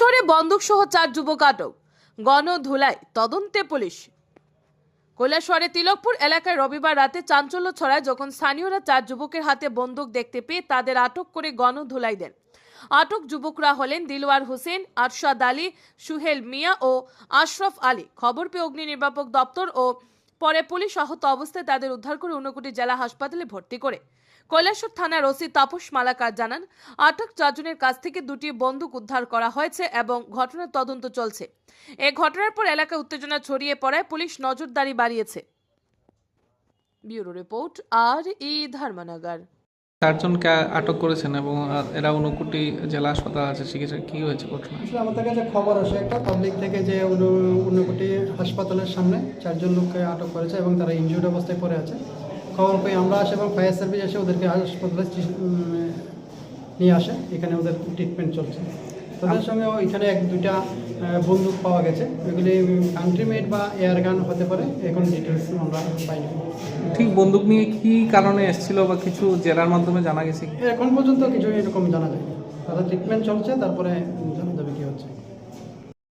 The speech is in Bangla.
কৈলাসহরে বন্দুক সহ চার যুবক আটক। গণধুলাই, তদন্তে পুলিশ। কৈলাসহরে তিলকপুর এলাকায় রবিবার রাতে চাঞ্চল্য ছড়ায় যখন স্থানীয়রা চার যুবকের হাতে বন্দুক দেখতে পেয়ে তাদের আটক করে গণধুলাই দেন। আটক যুবকরা হলেন দিলওয়ার হোসেন, আরশাদ আলী, সুহেল মিয়া ও আশরফ আলী। খবর পেয়ে অগ্নি নির্বাপক দপ্তর ও পরে পুলিশ আহত অবস্থায় তাদের উদ্ধার করে ঊনকোটি জেলা হাসপাতালে ভর্তি করে। কৈলাসর থানার ওসি তাপস মালাকার জানান, আটক চারজনের কাছ থেকে দুটি বন্দুক উদ্ধার করা হয়েছে এবং ঘটনার তদন্ত চলছে। এ ঘটনার পর এলাকায় উত্তেজনা ছড়িয়ে পড়ায় পুলিশ নজরদারি বাড়িয়েছে। ব্যুরো রিপোর্ট, আর ই ধর্মনগর। চারজনকে আটক করেছেন এবং এরা ঊনকোটি জেলা হাসপাতাল আছে, চিকিৎসা, কি হয়েছে ঘটনা? আসলে আমাদের কাছে খবর আসে, একটা পাবলিক থেকে যে ঊনকোটি হাসপাতালের সামনে চারজন লোককে আটক করেছে এবং তারা ইনজিউর্ড অবস্থায় পড়ে আছে। খবর পেয়ে আমরা আসে এবং ফায়ার সার্ভিস এসে ওদেরকে হাসপাতালে নিয়ে আসে, এখানে ওদের ট্রিটমেন্ট চলছে। তাদের সঙ্গে এখানে এক দুইটা বন্দুক পাওয়া গেছে। এগুলি কান্ট্রিমেড বা এয়ার গান হতে পারে এখন ডিটেলস আমরা পাইনি। ঠিক বন্দুক নিয়ে কি কারণে এসেছিল বা কিছু জেলার মাধ্যমে জানা গেছে? এখন পর্যন্ত কিছু এরকম জানা যায় তাদের ট্রিটমেন্ট চলছে তারপরে